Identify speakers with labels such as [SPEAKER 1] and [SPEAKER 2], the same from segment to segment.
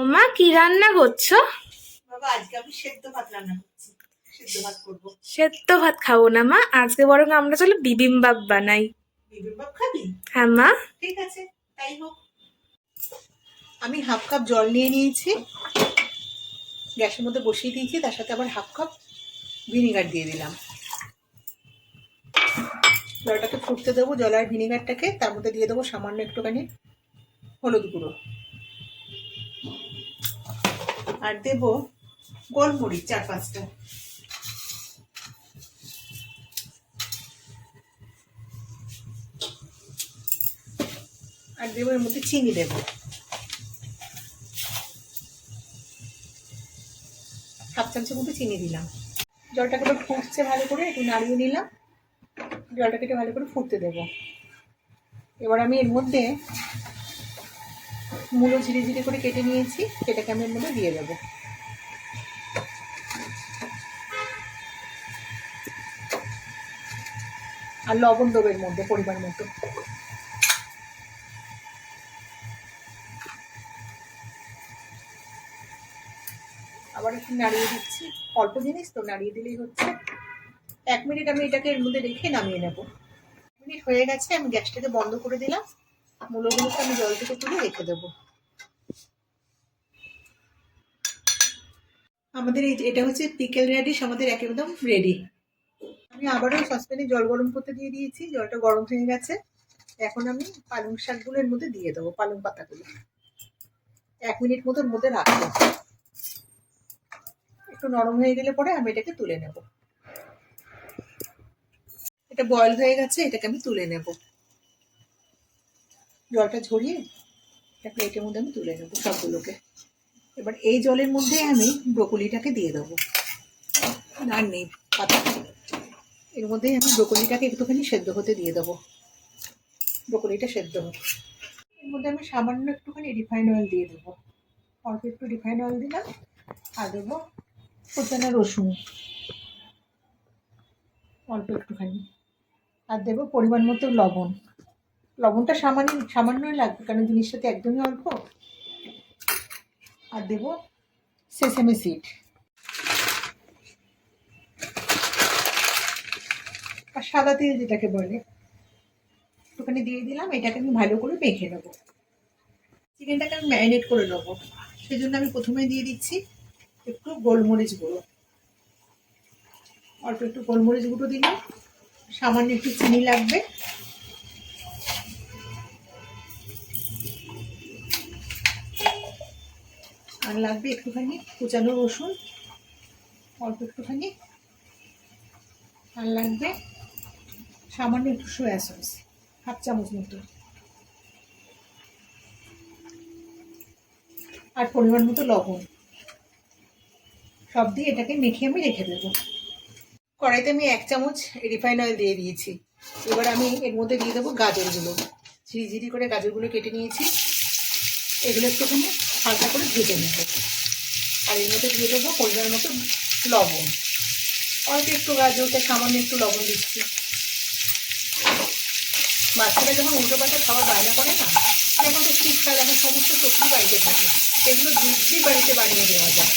[SPEAKER 1] ওমা কি রান্না করছ?
[SPEAKER 2] বাবা আজকে আমি সেদ্ধ ভাত রান্না করছি। সেদ্ধ ভাত
[SPEAKER 1] খাব না মা আজকে বরং আমরা চলো বিবিম্বাপ বানাই।
[SPEAKER 2] বিবিম্বাপ খাবি?
[SPEAKER 1] হ্যাঁ মা।
[SPEAKER 2] ঠিক আছে তাই হোক। আমি হাফ কাপ জল নিয়ে নিয়েছি। গ্যাসের মধ্যে বসিয়ে দিয়েছি তার সাথে আবার হাফ কাপ ভিনিগার দিয়ে দিলাম। জলটাকে ফুটতে দেবো জল আর ভিনিগারটাকে তার মধ্যে দিয়ে দেবো সামান্য একটুখানি হলুদ গুঁড়ো। আর দেবো গোলমরিচ চার পাঁচটা। আর দেবো এর মধ্যে চিনি দেবো। হাফ চামচের মতো চিনি দিলাম। জলটাকে একটু ফুটছে ভালো করে, একটু নাড়িয়ে নিলাম। জলটাকে একটু ভালো করে ফুটতে দেবো। এবার আমি এর মধ্যে মূলো ঝিরে ঝিরে করে কেটে নিয়েছি, সেটাকে আমি এর মধ্যে দিয়ে দেবো। আর লবণ দেবো এর মধ্যে পরিমাণ মতো। আবার একটু নাড়িয়ে দিচ্ছি। অল্প জিনিস তো, নাড়িয়ে দিলেই হচ্ছে। এক মিনিট আমি এটাকে এর মধ্যে রেখে নামিয়ে নেব। মিনিট হয়ে গেছে, আমি গ্যাসটাকে বন্ধ করে দিলাম। মূলগুলোকে আমি জল থেকে তুলে রেখে দেবো। আমাদের এটা হচ্ছে পিকেল রেডিশ আমাদের একদম রেডি আমি আবারও সসপ্যানে জল গরম করতে দিয়ে দিয়েছি, জলটা গরম হয়ে গেছে। এখন আমি পালং শাকগুলো এর মধ্যে দিয়ে দেবো, পালং পাতাগুলো। এক মিনিট মতোর মধ্যে রাখব। একটু নরম হয়ে গেলে পরে আমি এটাকে তুলে নেব। এটা বয়েল হয়ে গেছে, এটাকে আমি তুলে নেব। জলটা ঝরিয়ে একটা প্লেটের মধ্যে আমি তুলে নেব সবগুলোকে। এবার এই জলের মধ্যে আমি ব্রোকলিটাকে দিয়ে দেবো। আর নেই, পাতা। এর মধ্যেই আমি ব্রোকলিটাকে একটুখানি সেদ্ধ হতে দিয়ে দেবো। ব্রোকলিটা সেদ্ধ হোক। এর মধ্যে আমি সামান্য একটুখানি রিফাইন অয়েল দিয়ে দেবো। অল্প একটু রিফাইন অয়েল দিলাম, আর দেবো কোচানো রসুন। অল্প একটুখানি। আর দেবো পরিমাণ মতো লবণ। লবণটা সামান্য সামান্যই লাগবে, কারণ জিনিসটাতে একদমই অল্প। আর দেবো সেসেমি সিড আর সাদা তেল যেটাকে বলে, একটুখানি দিয়ে দিলাম, এটাকে আমি ভালো করে মেখে নেব। চিকেনটাকে আমি ম্যারিনেট করে নেব। সেই জন্য আমি প্রথমে দিয়ে দিচ্ছি একটু গোলমরিচ গুঁড়ো। অল্প একটু গোলমরিচ গুঁড়ো দিলাম। সামান্য একটু চিনি লাগবে। আর লাগবে একটুখানি, কুচানো রসুন, অল্প একটুখানি আর লাগবে। সামান্য একটু সোয়া সস হাফ চামচ মতো। আর পরিমাণ মতো লবণ। সব দিয়ে এটাকে মেখে আমি রেখে দেবো। কড়াইতে আমি এক চামচ রিফাইন অয়েল দিয়ে দিয়েছি। এবার আমি এর মধ্যে দিয়ে দেবো গাজরগুলো। ঝিরিঝিরি করে গাজরগুলো কেটে নিয়েছি। এগুলো একটুখানি হালকা করে ভেজে নেব। আর এর মধ্যে দিয়ে দেবো পরিমাণ মতো লবণ। অল্প একটু গাজরতে সামান্য একটু লবণ দিচ্ছি। বাচ্চারা যখন উল্টো পাল্টা খাবার বায়না করে না এখন তো শীতকাল এখন সমস্ত সবজি বাড়িতে থাকে। সেগুলো ঝুঁকি বাড়িতে বানিয়ে দেওয়া যায়।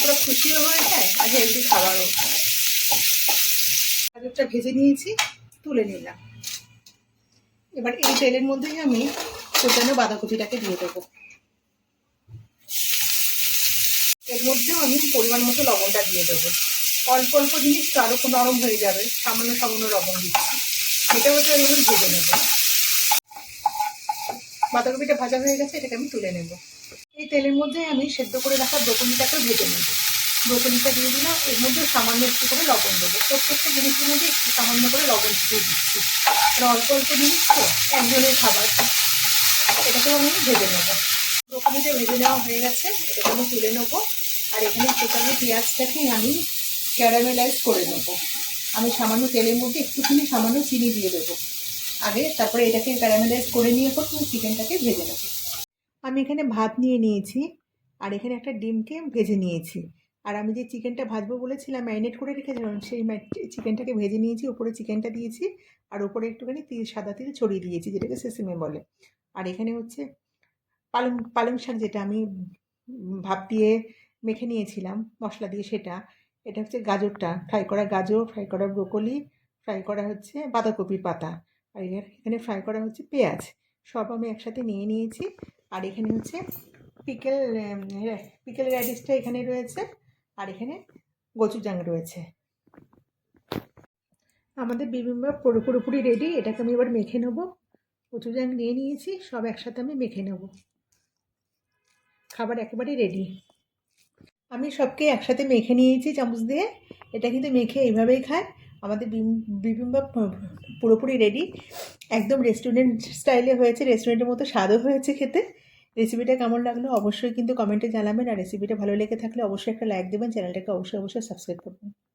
[SPEAKER 2] পুরো খুশিও হয়ে যায় আর হেলদি খাবারও। গাজরটা ভেজে নিয়েছি, তুলে নিলাম। এবার এই তেলের মধ্যেই আমি কোচানো বাঁধাকপিটাকে দিয়ে দেবো এর মধ্যেও আমি পরিমাণ মতো লবণটা দিয়ে দেবো। অল্প অল্প জিনিস তো আরও নরম হয়ে যাবে, সামান্য সামান্য লবণ দিচ্ছি। এটা হচ্ছে আমি ভেজে নেব। বাঁধাকপিটা ভাজা হয়ে গেছে, এটাকে আমি তুলে নেব। এই তেলের মধ্যে আমি সেদ্ধ করে রাখা ব্রোকলিটাকে ভেজে নেব। ব্রোকলিটা দিয়ে দিলাম, এর মধ্যে সামান্য একটু করে লবণ দেবো। প্রত্যেকটা জিনিসের মধ্যে একটু সামান্য করে লবণ ছিটিয়ে দিচ্ছি। আর অল্প অল্প জিনিস তো, একজনের খাবার। এটাকেও আমি ভেজে নেব। ব্রোকলিটা ভেজে নেওয়া হয়ে গেছে, এটাকে আমি তুলে নেব। আর এখানে সেখানে পেঁয়াজটাকে আমি ক্যারামেলাইজ করে নেব। আমি সামান্য তেলের মধ্যে একটুখানি সামান্য চিনি দিয়ে দেবো। আগে তারপরে এটাকে ক্যারামেলাইজ করে নিয়ে পর তুমি চিকেনটাকে ভেজে নেব। আমি এখানে ভাত নিয়ে নিয়েছি আর এখানে একটা ডিমকে ভেজে নিয়েছি। আর আমি যে চিকেনটা ভাজবো বলেছিলাম, ম্যারিনেট করে রেখেছিলাম, সেই চিকেনটাকে ভেজে নিয়েছি, উপরে চিকেনটা দিয়েছি আর উপরে একটুখানি তিল, সাদা তিল ছড়িয়ে দিয়েছি, যেটাকে সেসেমে বলে। আর এখানে হচ্ছে পালং পালং শাক যেটা আমি ভাপ দিয়ে মেখে নিয়েছিলাম মশলা দিয়ে সেটা। এটা হচ্ছে গাজরটা। ফ্রাই করা গাজর ফ্রাই করা ব্রোকলি ফ্রাই করা হচ্ছে বাঁধাকপির পাতা। আর এখানে ফ্রাই করা হচ্ছে পেঁয়াজ। সব আমি একসাথে নিয়ে নিয়েছি। আর এখানে হচ্ছে পিকেল পিকেল র্যাডিসটা এখানে রয়েছে। আর এখানে গোচুজাং রয়েছে। আমাদের বিবিম্বাপ পুরো, পুরোপুরি রেডি এটাকে আমি এবার মেখে নেব। গোচুজাং নিয়ে নিয়েছি। সব একসাথে আমি মেখে নেব। খাবার একেবারে রেডি আমি সবকে একসাথে মেখে নিয়েছি চামচ দিয়ে। এটা কিন্তু মেখে এইভাবেই খায়। আমাদের বিম- বিবিম্বাপ পুরোপুরি রেডি একদম রেস্টুরেন্ট স্টাইলে হয়েছে রেস্টুরেন্টের মতো স্বাদও হয়েছে খেতে। রেসিপিটা কেমন লাগল অবশ্যই কিন্তু কমেন্টে জানাবেন। আর রেসিপিটা ভালো লেগে থাকলে অবশ্যই একটা লাইক দেবেন। চ্যানেলটাকে অবশ্যই অবশ্যই সাবস্ক্রাইব করবেন।